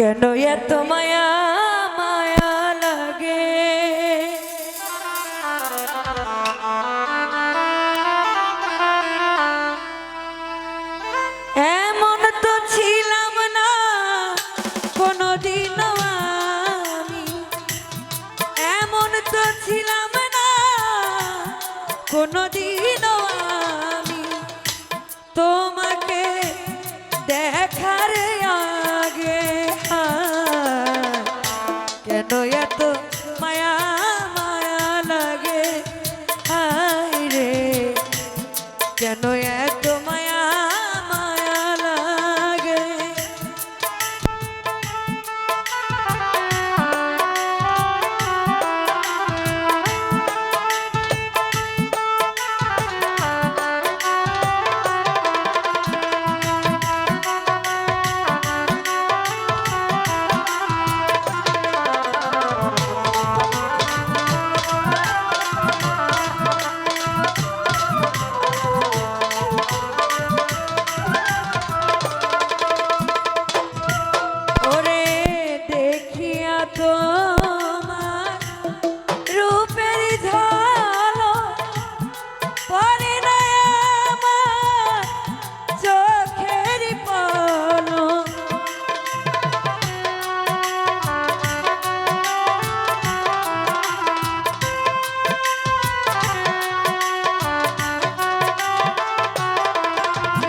কেন এত মায়া মায়া লাগে? এমন তো ছিলাম না কোনোদিন আমি। এমন তো ছিলাম না কোনোদিন কেন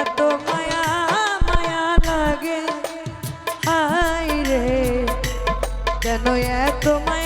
এত মায়া মায়া লাগে। হাই রে কেন এত মায়া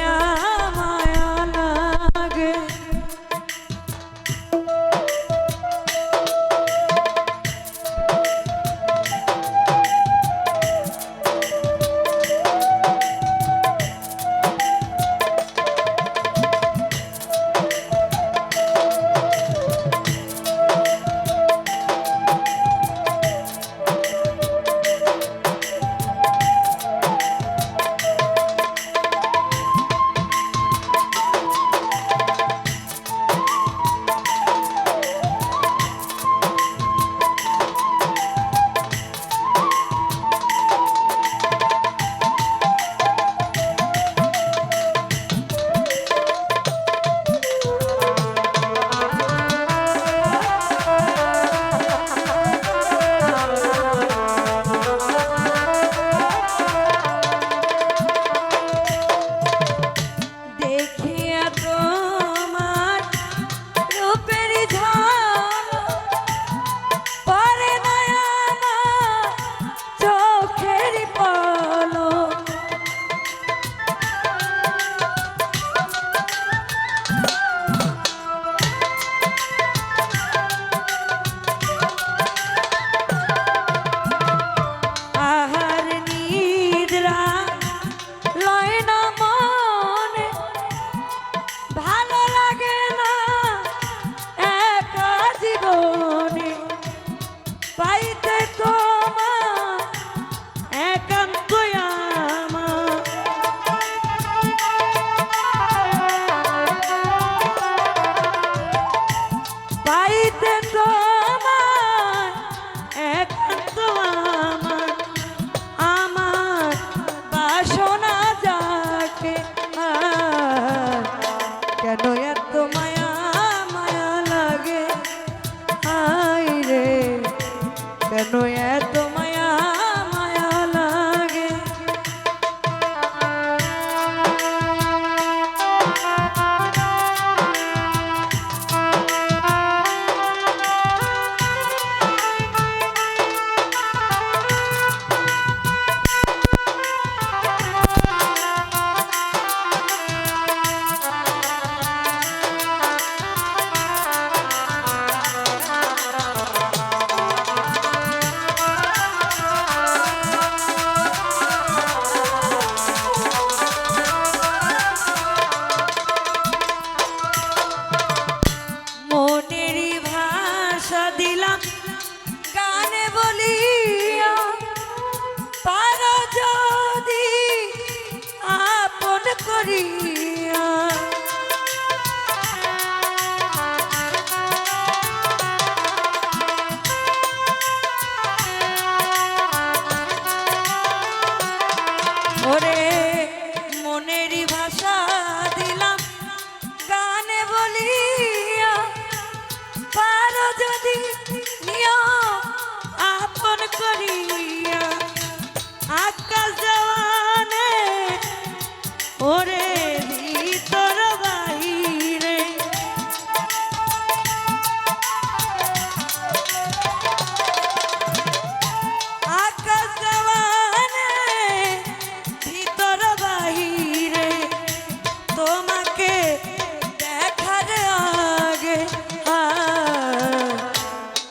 Bye.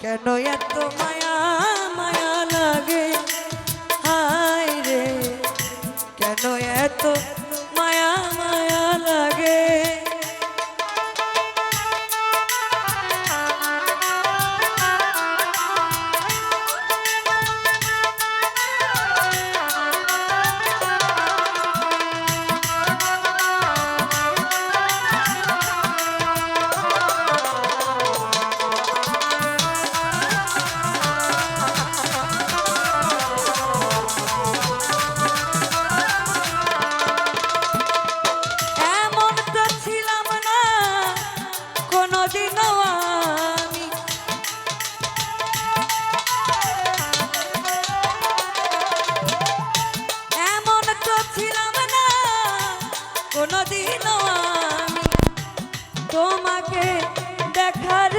কেন এত মায়া? সেদিন আমি তোমাকে দেখার